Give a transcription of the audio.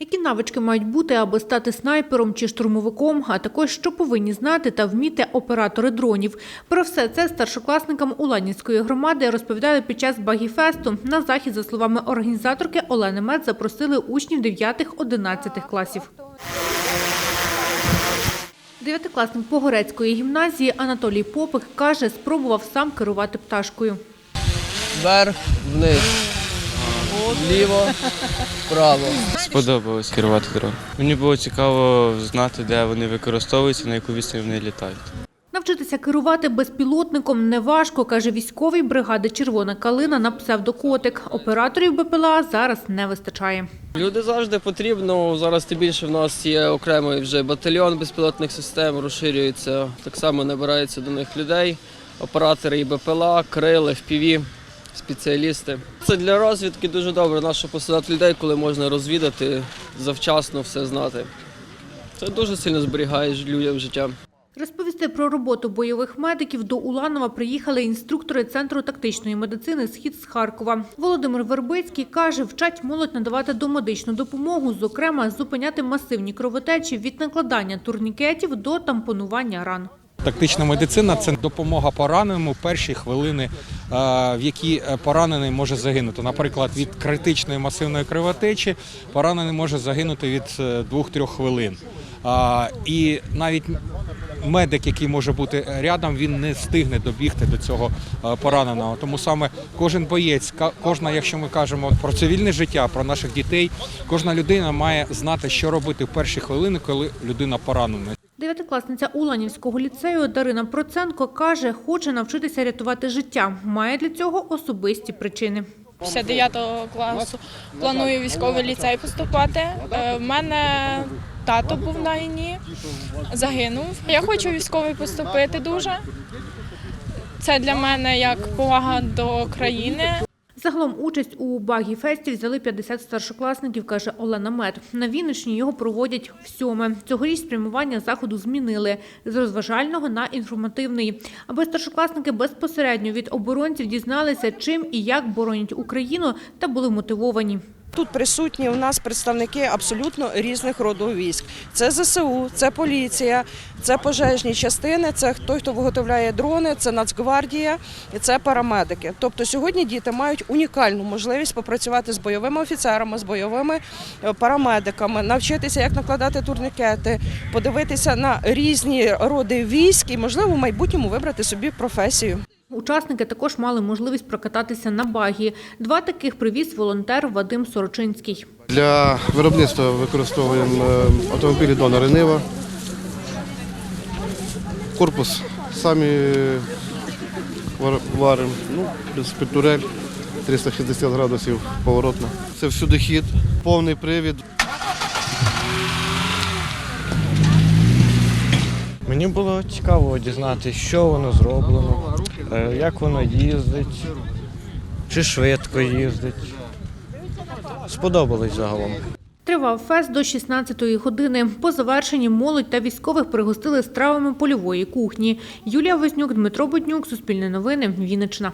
Які навички мають бути, аби стати снайпером чи штурмовиком, а також що повинні знати та вміти оператори дронів. Про все це старшокласникам Уланівської громади розповідали під час багіфесту. На захід, за словами організаторки Олени Мед, запросили учнів 9-11 класів. Дев'ятикласник Погорецької гімназії Анатолій Попик каже, спробував сам керувати пташкою. Вверх, вниз, вліво, вправо. Сподобалось керувати дрон. Мені було цікаво знати, де вони використовуються, на яку відстань вони літають. Навчитися керувати безпілотником неважко, каже військовий бригади Червона калина на псевдокотик. Операторів БПЛА зараз не вистачає. Люди завжди потрібно. Зараз тим більше в нас є окремий вже батальйон безпілотних систем, розширюється. Так само набирається до них людей, оператори і БПЛА, крили, FPV, спеціалісти. Це для розвідки дуже добре, нащо посадати людей, коли можна розвідати, завчасно все знати. Це дуже сильно зберігає людям життя. Розповісти про роботу бойових медиків до Уланова приїхали інструктори Центру тактичної медицини «Схід» з Харкова. Володимир Вербицький каже, вчать молодь надавати домедичну допомогу, зокрема, зупиняти масивні кровотечі від накладання турнікетів до тампонування ран. Тактична медицина це допомога пораненому перші хвилини, е, в які е, поранений може загинути. Наприклад, від критичної масивної кровотечі поранений може загинути від 2-3 хвилин. І навіть медик, який може бути рядом, він не встигне добігти до цього е, пораненого. Тому саме кожен боєць, кожна, якщо ми кажемо про цивільне життя, про наших дітей, кожна людина має знати, що робити в перші хвилини, коли людина поранена. Дев'ятикласниця Уланівського ліцею Дарина Проценко каже, хоче навчитися рятувати життя. Має для цього особисті причини. Після 9 класу планую військовий ліцей поступати. Е, В мене тато був на війні, загинув. Я хочу військовий поступити дуже. Це для мене як повага до країни. Загалом участь у багі-фесті взяли 50 старшокласників, каже Олена Мед. На Вінничні його проводять всьоме. Цьогоріч спрямування заходу змінили з розважального на інформативний, аби старшокласники безпосередньо від оборонців дізналися, чим і як боронять Україну та були мотивовані. Тут присутні у нас представники абсолютно різних родів військ. Це ЗСУ, це поліція, це пожежні частини, це той, хто виготовляє дрони, це Нацгвардія, це парамедики. Тобто сьогодні діти мають унікальну можливість попрацювати з бойовими офіцерами, з бойовими е, парамедиками, навчитися, як накладати турнікети, подивитися на різні роди військ і, можливо, в майбутньому вибрати собі професію. Учасники також мали можливість прокататися на багі. Два таких привіз волонтер Вадим Сорочинський. Для виробництва використовуємо е, автомобілі донори Нива. Корпус самі вар- варимо, ну, півтурель, 360 градусів поворотна. Це всюди хід, повний привід. Мені було цікаво дізнатися, що воно зроблено, е, як воно їздить, чи швидко їздить. Сподобалось загалом. Тривав фест до 16-ї години. По завершенні молодь та військових пригостили стравами польової кухні. Юлія Вознюк, Дмитро Буднюк, Суспільне новини, Вінниччина.